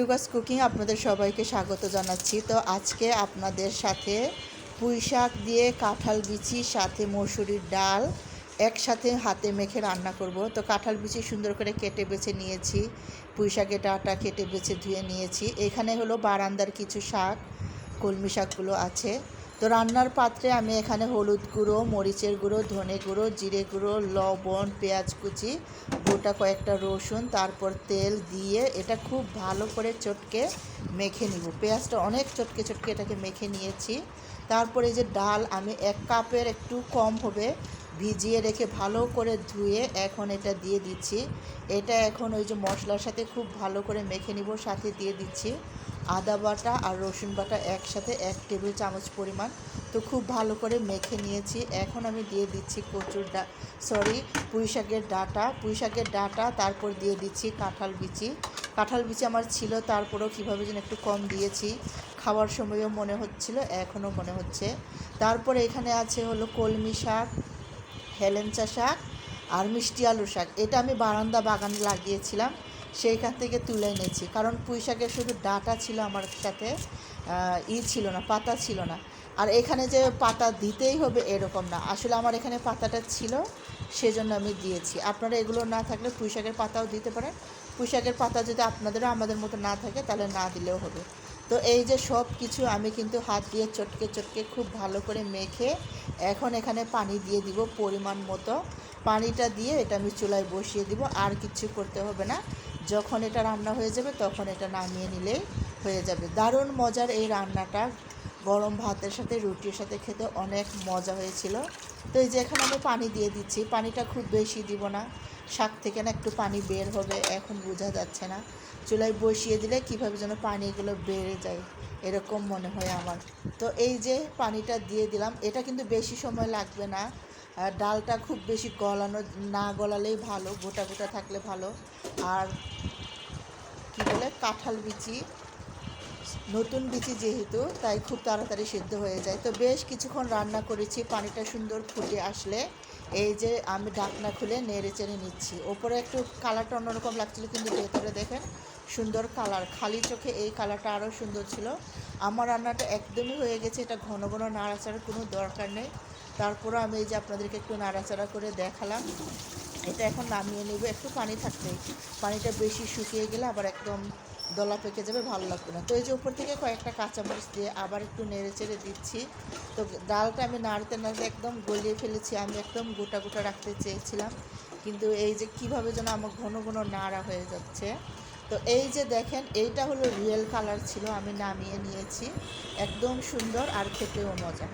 ইউগাস cooking আপনাদের সবাইকে স্বাগত জানাচ্ছি। তো আজকে আপনাদের সাথে পুঁই শাক দিয়ে কাঁঠাল বিচি, সাথে মসুরির ডাল, একসাথে হাতে মেখে রান্না করব। তো কাঁঠাল বিচি সুন্দর করে কেটে বেছে নিয়েছি। পুঁই শাকের ডাটা কেটে বেছে ধুয়ে নিয়েছি। এখানে হলো বারান্দার কিছু শাক, কলমি শাকগুলো আছে। তো রান্নার পাত্রে আমি এখানে হলুদ গুঁড়ো, মরিচের গুঁড়ো, ধনে গুঁড়ো, জিরে গুঁড়ো, লবণ, পেঁয়াজ কুচি, গোটা কয়েকটা রসুন, তারপর তেল দিয়ে এটা খুব ভালো করে চটকে মেখে নিব। পেঁয়াজটা অনেক চটকে চটকে এটাকে মেখে নিয়েছি। তারপরে যে ডাল, আমি এক কাপের একটু কম হবে, ভিজিয়ে রেখে ভালো করে ধুয়ে এখন এটা দিয়ে দিচ্ছি। এটা এখন ওই যে মশলার সাথে খুব ভালো করে মেখে নিব, সাথে দিয়ে দিচ্ছি। আদা বাটা আর রসুন বাটা একসাথে এক টেবিল চামচ পরিমাণ। তো খুব ভালো করে মেখে নিয়েছি। এখন আমি দিয়ে দিচ্ছি কচুর ডা সরি পুঁই শাকের ডাটা। পুঁই শাকের ডাটা, তারপর দিয়ে দিচ্ছি কাঁঠাল বিচি। কাঁঠাল বিচি আমার ছিল, তারপরেও কীভাবে যেন একটু কম দিয়েছি। খাওয়ার সময়ও মনে হচ্ছিল, এখনও মনে হচ্ছে। তারপরে এখানে আছে হলো কলমি শাক, হেলেঞ্চা শাক আর মিষ্টি আলু শাক। এটা আমি বারান্দা বাগানে লাগিয়েছিলাম। সেইখান থেকে তুলে এনেছি। কারণ পুঁই শাকের শুধু ডাটা ছিল আমার সাথে ই ছিল না, পাতা ছিল না। আর এখানে যে পাতা দিতেই হবে এরকম না। আসলে আমার এখানে পাতাটা ছিল, সেজন্য আমি দিয়েছি। আপনারা এগুলো না থাকলে পুঁই শাকের পাতাও দিতে পারেন। পুঁই শাকের পাতা যদি আপনাদেরও আমাদের মতো না থাকে, তাহলে না দিলেও হবে। তো এই যে সব কিছু আমি কিন্তু হাত দিয়ে চটকে চটকে খুব ভালো করে মেখে এখন এখানে পানি দিয়ে দিব পরিমাণ মতো। পানিটা দিয়ে এটা আমি চুলায় বসিয়ে দিব, আর কিছু করতে হবে না। যখন এটা রান্না হয়ে যাবে, তখন এটা নামিয়ে নিলে হয়ে যাবে। দারুণ মজার এই রান্নাটা। গরম ভাতের সাথে, রুটির সাথে খেতে অনেক মজা হয়েছিল। তো এই যে এখানে আমি পানি দিয়ে দিচ্ছি। পানিটা খুব বেশি দিব না। শাক থেকে না একটু পানি বের হবে, এখন বোঝা যাচ্ছে না। চুলায় বসিয়ে দিলে কীভাবে যেন পানিগুলো বেড়ে যায়, এরকম মনে হয় আমার। তো এই যে পানিটা দিয়ে দিলাম, এটা কিন্তু বেশি সময় লাগবে না। ডালটা খুব বেশি গলানো, না গলালেই ভালো, গোটা গোটা থাকলে ভালো। আর কী বলে, কাঁঠাল বিচি, নতুন বিচি যেহেতু, তাই খুব তাড়াতাড়ি সিদ্ধ হয়ে যায়। তো বেশ কিছুক্ষণ রান্না করেছি, পানিটা সুন্দর ফুটে আসলে। এই যে আমি ঢাকনা খুলে নেড়ে চেড়ে নিচ্ছি। ওপরে একটু কালারটা অন্যরকম লাগছিল, কিন্তু ভেতরে দেখেন সুন্দর কালার। খালি চোখে এই কালারটা আরও সুন্দর ছিল। আমার রান্নাটা একদমই হয়ে গেছে, এটা ঘন ঘন নাড়াচাড়ার কোনো দরকার নেই। তারপরে আমি এই যে আপনাদেরকে একটু নাড়াচাড়া করে দেখালাম। এটা এখন নামিয়ে নেব। একটু পানি থাকবে পানিটা বেশি শুকিয়ে গেলে আবার একদম দলা পেকে যাবে, ভালো লাগবে না। তো এই যে উপর থেকে কয়েকটা কাঁচামরিচ দিয়ে আবার একটু নেড়ে চেড়ে দিচ্ছি। তো ডালটা আমি নাড়তে নাড়তে একদম গলিয়ে ফেলেছি। আমি একদম গোটা গোটা রাখতে চেয়েছিলাম। কিন্তু এই যে কীভাবে যেন আমার ঘন ঘন নাড়া হয়ে যাচ্ছে। তো এই যে দেখেন, এইটা হলো রিয়েল কালার ছিল। আমি নামিয়ে নিয়েছি। একদম সুন্দর আর খেতেও মজা।